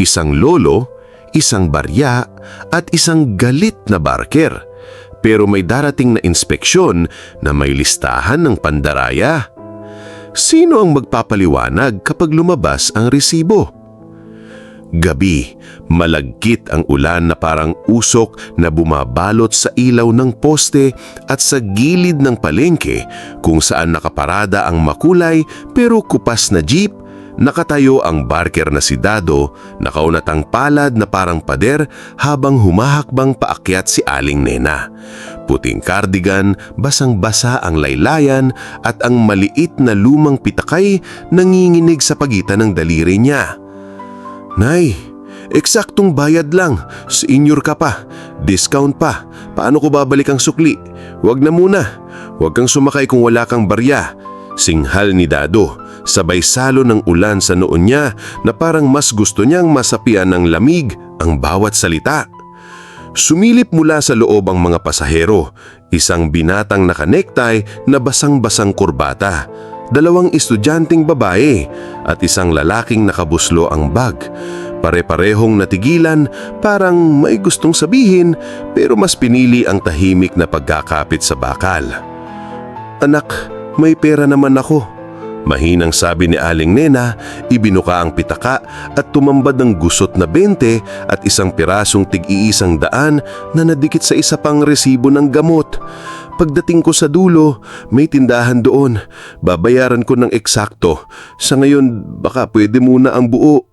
Isang lolo, isang barya, at isang galit na barker. Pero may darating na inspeksyon na may listahan ng pandaraya. Sino ang magpapaliwanag kapag lumabas ang resibo? Gabi, malagkit ang ulan na parang usok na bumabalot sa ilaw ng poste at sa gilid ng palengke kung saan nakaparada ang makulay pero kupas na jeep, nakatayo ang barker na si Dado, nakaunatang palad na parang pader habang humahakbang paakyat si Aling Nena. Puting cardigan, basang-basa ang laylayan at ang maliit na lumang pitakay nanginginig sa pagitan ng daliri niya. Nay, eksaktong bayad lang. Senior ka pa. Discount pa. Paano ko babalik ang sukli? Huwag na muna. Huwag kang sumakay kung wala kang barya. Singhal ni Dado. Sabay salo ng ulan sa noon niya na parang mas gusto niyang masapian ng lamig ang bawat salita. Sumilip mula sa loob ang mga pasahero, isang binatang nakanektay na basang-basang kurbata, dalawang estudyanteng babae at isang lalaking nakabuslo ang bag. Pare-parehong natigilan, parang may gustong sabihin pero mas pinili ang tahimik na pagkakapit sa bakal. Anak, may pera naman ako. Mahinang sabi ni Aling Nena, ibinuka ang pitaka at tumambad ng gusot na 20 at isang pirasong tig-iisang daan na nadikit sa isa pang resibo ng gamot. Pagdating ko sa dulo, may tindahan doon. Babayaran ko ng eksakto. Sa ngayon, baka pwede muna ang buo.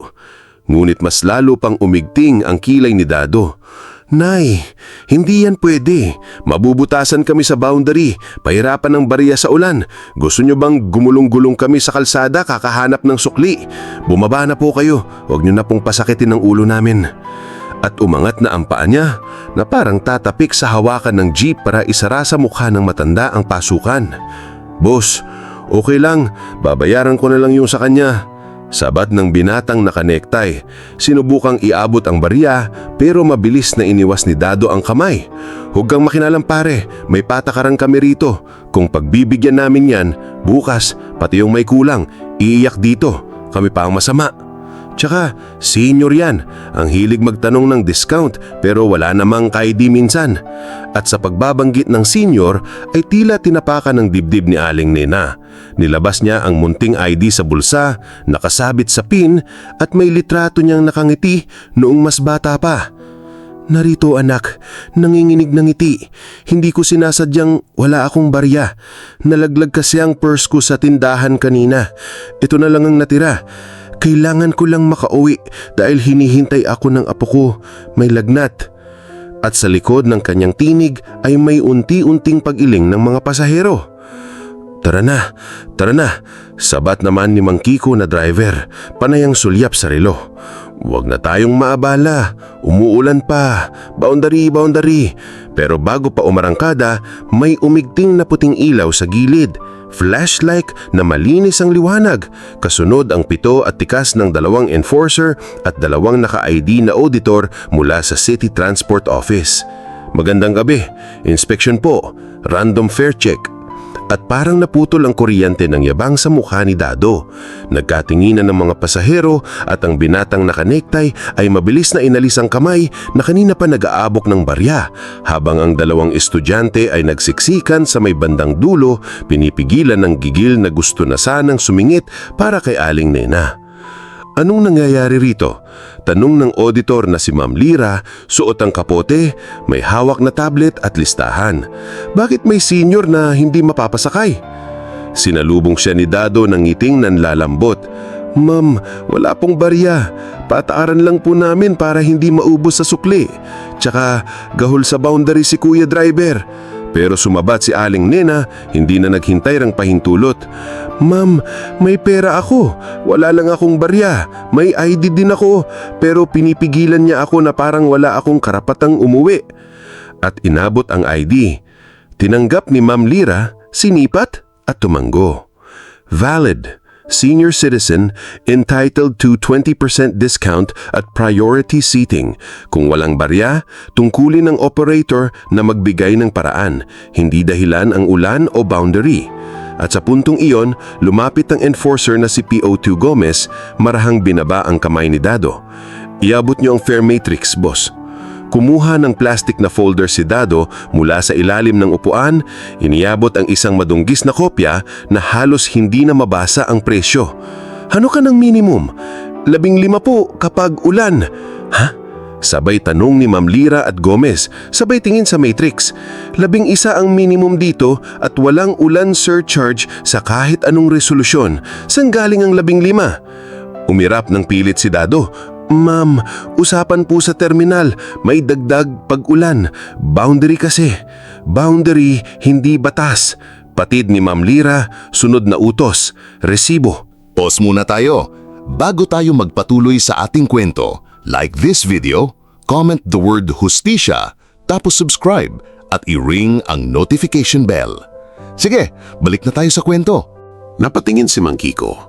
Ngunit mas lalo pang umigting ang kilay ni Dado. Nay, hindi yan pwede. Mabubutasan kami sa boundary. Pahirapan ng bariya sa ulan. Gusto nyo bang gumulong-gulong kami sa kalsada kakahanap ng sukli? Bumaba na po kayo. Huwag nyo na pong pasakitin ang ulo namin. At umangat na ang paa niya na parang tatapik sa hawakan ng jeep para isara sa mukha ng matanda ang pasukan. Boss, okay lang. Babayaran ko na lang yung sa kanya. Sabat ng binatang nakanektay, sinubukang iabot ang barya pero mabilis na iniwas ni Dado ang kamay. Huwag kang pare, may patakaran kami rito. Kung pagbibigyan namin yan, bukas, pati yung may kulang, iiyak dito. Kami pa ang masama. Tsaka, senior yan. Ang hilig magtanong ng discount pero wala namang ID minsan. At sa pagbabanggit ng senior ay tila tinapakan ng dibdib ni Aling Nena. Nilabas niya ang munting ID sa bulsa, nakasabit sa pin at may litrato niyang nakangiti noong mas bata pa. Narito anak, nanginginig ng ngiti. Hindi ko sinasadyang wala akong barya. Nalaglag kasi ang purse ko sa tindahan kanina. Ito na lang ang natira. Kailangan ko lang makauwi dahil hinihintay ako ng apo ko. May lagnat. At sa likod ng kanyang tinig ay may unti-unting pag-iling ng mga pasahero. Tara na, tara na. Sabat naman ni Mang Kiko na driver, panayang sulyap sa relo. Huwag na tayong maabala, umuulan pa, boundary, boundary. Pero bago pa umarangkada, may umigting na puting ilaw sa gilid. Flashlight na malinis ang liwanag, kasunod ang pito at tikas ng dalawang enforcer at dalawang naka-ID na auditor mula sa City Transport Office. Magandang gabi, inspection po, random fare check. At parang naputol ang kuryente ng yabang sa mukha ni Dado. Nagkatinginan ng mga pasahero at ang binatang nakanektay ay mabilis na inalis ang kamay na kanina pa nag-aabok ng barya habang ang dalawang estudyante ay nagsiksikan sa may bandang dulo pinipigilan ng gigil na gusto na sanang sumingit para kay Aling Nena. Anong nangyayari rito? Tanong ng auditor na si Ma'am Lira, suot ang kapote, may hawak na tablet at listahan. Bakit may senior na hindi mapapasakay? Sinalubong siya ni Dado ng ngiting nanlalambot. Ma'am, wala pong barya. Pataaran lang po namin para hindi maubos sa sukli. Tsaka gahol sa boundary si Kuya Driver. Pero sumabat si Aling Nena, hindi na naghintay rang pahintulot. Ma'am, may pera ako. Wala lang akong barya. May ID din ako. Pero pinipigilan niya ako na parang wala akong karapatang umuwi. At inabot ang ID. Tinanggap ni Ma'am Lira, sinipat at tumanggo. Valid. Senior citizen entitled to 20% discount at priority seating. Kung walang barya, tungkulin ng operator na magbigay ng paraan, hindi dahilan ang ulan o boundary. At sa puntong iyon, lumapit ang enforcer na si PO2 Gomez, marahang binaba ang kamay ni Dado. Iabot niyo ang fair matrix, boss. Kumuha ng plastic na folder si Dado mula sa ilalim ng upuan, iniabot ang isang madunggis na kopya na halos hindi na mabasa ang presyo. Ano ka ng minimum? Labing lima po kapag ulan. Ha? Sabay tanong ni Ma'am Lira at Gomez, sabay tingin sa matrix. Labing isa ang minimum dito at walang ulan surcharge sa kahit anong resolusyon. Saan galing ang labing lima? Umirap ng pilit si Dado. Ma'am, usapan po sa terminal. May dagdag pag-ulan. Boundary kasi. Boundary, hindi batas. Patid ni Ma'am Lira, sunod na utos. Resibo. Pause muna tayo. Bago tayo magpatuloy sa ating kwento, like this video, comment the word hustisya, tapos subscribe at i-ring ang notification bell. Sige, balik na tayo sa kwento. Napatingin si Mang Kiko.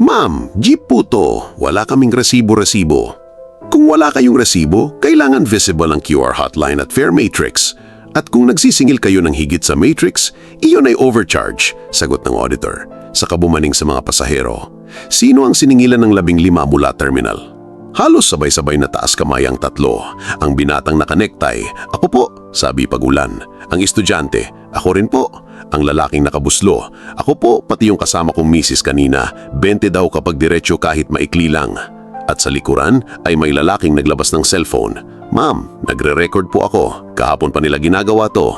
Ma'am, jeep po to. Wala kaming resibo-resibo. Kung wala kayong resibo, kailangan visible ang QR hotline at Fair Matrix. At kung nagsisingil kayo ng higit sa Matrix, iyon ay overcharge, sagot ng auditor. Sa kabumaning sa mga pasahero, sino ang siningilan ng labing lima mula terminal? Halos sabay-sabay na taas kamay ang tatlo. Ang binatang nakanektay, ako po, sabi pagulan. Ang estudyante, ako rin po. Ang lalaking nakabuslo, ako po, pati yung kasama kong misis kanina, 20 daw kapag diretsyo kahit maikli lang. At sa likuran ay may lalaking naglabas ng cellphone. Ma'am, nagre-record po ako. Kahapon pa nila ginagawa to.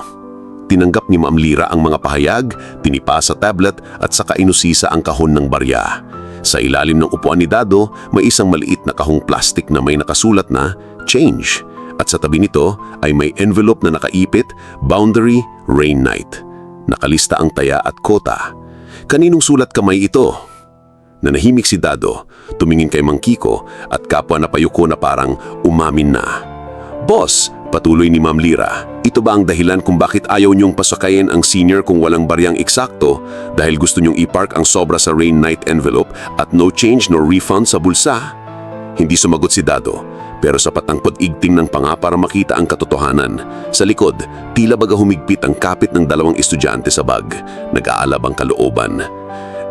Tinanggap ni Ma'am Lira ang mga pahayag, tinipa sa tablet at saka inusisa ang kahon ng barya. Sa ilalim ng upuan ni Dado, may isang maliit na kahong plastik na may nakasulat na change. At sa tabi nito ay may envelope na nakaipit, boundary, rain night. Nakalista ang taya at kota. Kaninong sulat kamay ito? Nanahimik si Dado, tumingin kay Mang Kiko at kapwa na payuko na parang umamin na. Boss, patuloy ni Ma'am Lira, ito ba ang dahilan kung bakit ayaw niyong pasakayin ang senior kung walang baryang eksakto dahil gusto niyong ipark ang sobra sa rain night envelope at no change nor refund sa bulsa? Hindi sumagot si Dado, pero sapat ang pag-igting ng panga para makita ang katotohanan. Sa likod, tila baga humigpit ang kapit ng dalawang estudyante sa bag, nag-aalab ang kalooban.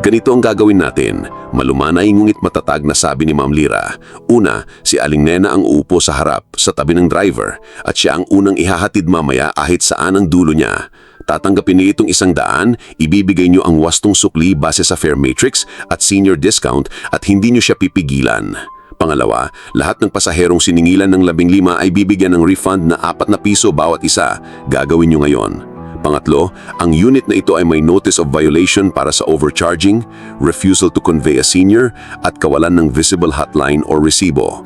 Ganito ang gagawin natin. Malumanay ngunit matatag na sabi ni Ma'am Lira. Una, si Aling Nena ang uupo sa harap, sa tabi ng driver, at siya ang unang ihahatid mamaya kahit saan ang dulo niya. Tatanggapin niya itong isang daan, ibibigay niyo ang wastong sukli base sa fare matrix at senior discount at hindi niyo siya pipigilan. Pangalawa, lahat ng pasaherong siningilan ng labing lima ay bibigyan ng refund na apat na piso bawat isa. Gagawin niyo ngayon. Pangatlo, ang unit na ito ay may notice of violation para sa overcharging, refusal to convey a senior, at kawalan ng visible hotline or resibo.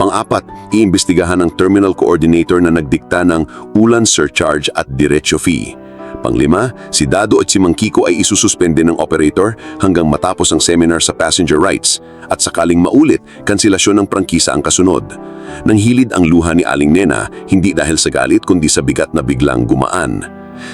Pang-apat, iimbestigahan ng terminal coordinator na nagdikta ng ulan surcharge at diretsyo fee. Panglima, si Dado at si Mang Kiko ay isususpende ng operator hanggang matapos ang seminar sa passenger rights at sakaling maulit, kanselasyon ng prangkisa ang kasunod. Nanghilid ang luha ni Aling Nena hindi dahil sa galit kundi sa bigat na biglang gumaan.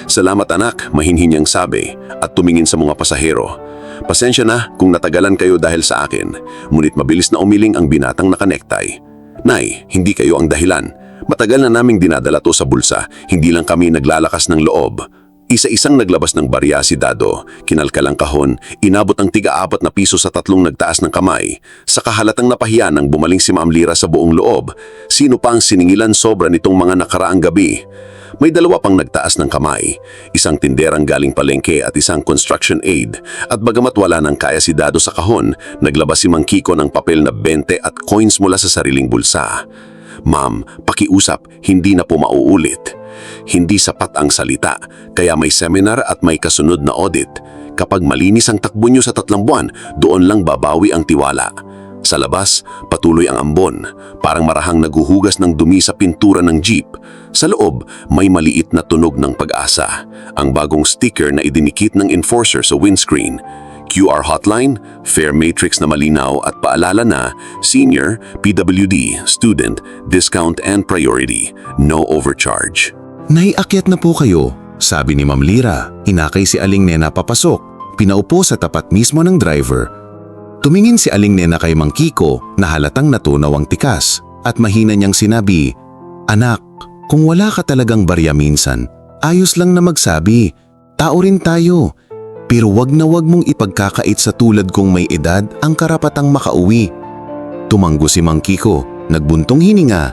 Salamat anak, mahinhin niyang sabi at tumingin sa mga pasahero. Pasensya na kung natagalan kayo dahil sa akin, ngunit mabilis na umiling ang binatang nakanektay. Nay, hindi kayo ang dahilan. Matagal na naming dinadala to sa bulsa, hindi lang kami naglalakas ng loob. Isa-isang naglabas ng barya si Dado, kinalkalang kahon, inabot ang tiga-apat na piso sa tatlong nagtaas ng kamay. Sa kahalatang napahiya nang bumaling si Ma'am Lira sa buong loob, sino pa ang siningilan sobra nitong mga nakaraang gabi? May dalawa pang nagtaas ng kamay, isang tinderang galing palengke at isang construction aid. At bagamat wala nang kaya si Dado sa kahon, naglabas si Mang Kiko ng papel na 20 at coins mula sa sariling bulsa. Ma'am, pakiusap, hindi na po mauulit. Hindi sapat ang salita, kaya may seminar at may kasunod na audit. Kapag malinis ang takbo nyo sa tatlong buwan, doon lang babawi ang tiwala. Sa labas, patuloy ang ambon, parang marahang naguhugas ng dumi sa pintura ng jeep. Sa loob, may maliit na tunog ng pag-asa, ang bagong sticker na idinikit ng enforcer sa windscreen. QR hotline, fare matrix na malinaw at paalala na senior, PWD, student, discount and priority, no overcharge. Naiakyat na po kayo, sabi ni Ma'am Lira. Inakay si Aling Nena papasok. Pinaupo sa tapat mismo ng driver. Tumingin si Aling Nena kay Mang Kiko na halatang natunaw ang tikas at mahina niyang sinabi, Anak, kung wala ka talagang barya minsan, ayos lang na magsabi. Tao rin tayo. Pero wag na wag mong ipagkakait sa tulad kong may edad ang karapatang makauwi. Tumanggo si Mang Kiko, nagbuntong hininga.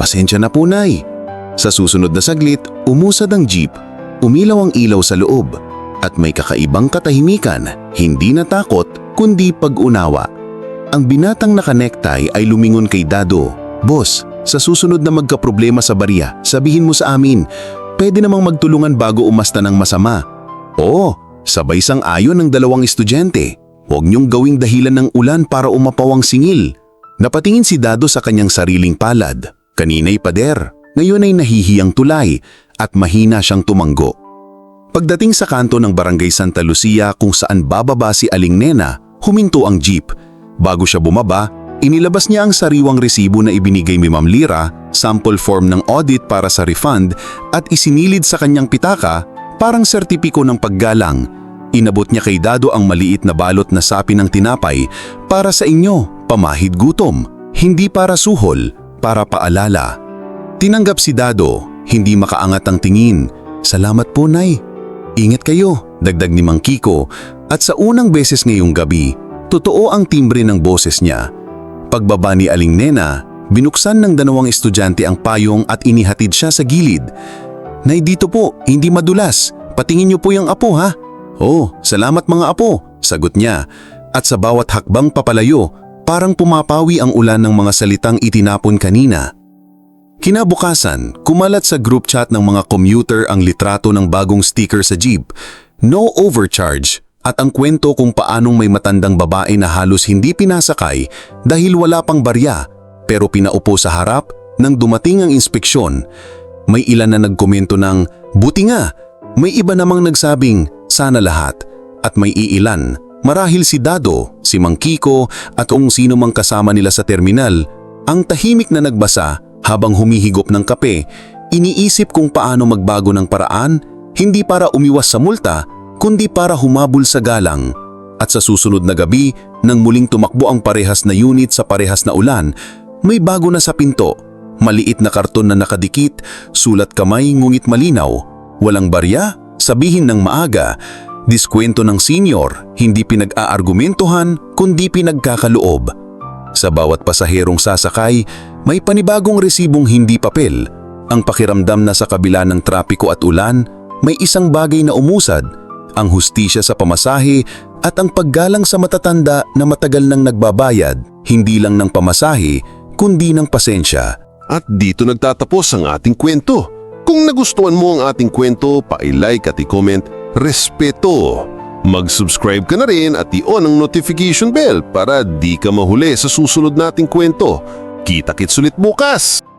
Pasensya na po, Nay. Sa susunod na saglit, umusad ang jeep, umilaw ang ilaw sa loob, at may kakaibang katahimikan, hindi natakot, kundi pag-unawa. Ang binatang nakanektay ay lumingon kay Dado. Boss, sa susunod na magkaproblema sa barya, sabihin mo sa amin, pwede namang magtulungan bago umasta ng masama. Oo, sabay sang ayon ng dalawang estudyante. Huwag niyong gawing dahilan ng ulan para umapaw ang singil. Napatingin si Dado sa kanyang sariling palad. Kanina'y pader, ngayon ay nahihiyang tulay at mahina siyang tumanggo. Pagdating sa kanto ng barangay Santa Lucia kung saan bababa si Aling Nena, huminto ang jeep. Bago siya bumaba, inilabas niya ang sariwang resibo na ibinigay ni Ma'am Lira, sample form ng audit para sa refund at isinilid sa kanyang pitaka parang sertipiko ng paggalang. Inabot niya kay Dado ang maliit na balot na sapi ng tinapay para sa inyo, pamahid gutom, hindi para suhol, para paalala. Tinanggap si Dado, hindi makaangat ang tingin. Salamat po, Nay. Ingat kayo, dagdag ni Mang Kiko. At sa unang beses ngayong gabi, totoo ang timbre ng boses niya. Pagbaba ni Aling Nena, binuksan ng dalawang estudyante ang payong at inihatid siya sa gilid. Nay dito po, hindi madulas. Patingin niyo po yung apo ha. Oh, salamat mga apo, sagot niya. At sa bawat hakbang papalayo, parang pumapawi ang ulan ng mga salitang itinapon kanina. Kinabukasan, kumalat sa group chat ng mga commuter ang litrato ng bagong sticker sa jeep, no overcharge, at ang kwento kung paanong may matandang babae na halos hindi pinasakay dahil wala pang barya pero pinaupo sa harap nang dumating ang inspeksyon. May ilan na nagkomento ng, buti nga, may iba namang nagsabing, sana lahat, at may iilan, marahil si Dado, si Mang Kiko at kung sino mang kasama nila sa terminal, ang tahimik na nagbasa habang humihigop ng kape, iniisip kung paano magbago ng paraan, hindi para umiwas sa multa, kundi para humabol sa galang. At sa susunod na gabi, nang muling tumakbo ang parehas na unit sa parehas na ulan, may bago na sa pinto. Maliit na karton na nakadikit, sulat kamay ngungit malinaw. Walang barya, sabihin ng maaga. Diskwento ng senior, hindi pinag-aargumentuhan, kundi pinagkakaloob. Sa bawat pasaherong sasakay, may panibagong resibong hindi papel. Ang pakiramdam na sa kabila ng trapiko at ulan, may isang bagay na umusad, ang hustisya sa pamasahe at ang paggalang sa matatanda na matagal nang nagbabayad, hindi lang ng pamasahe, kundi ng pasensya. At dito nagtatapos ang ating kwento. Kung nagustuhan mo ang ating kwento, pa-like at i-comment, respeto. Mag-subscribe ka na rin at i-on ang notification bell para di ka mahuli sa susunod nating kwento. Kita-kits ulit bukas!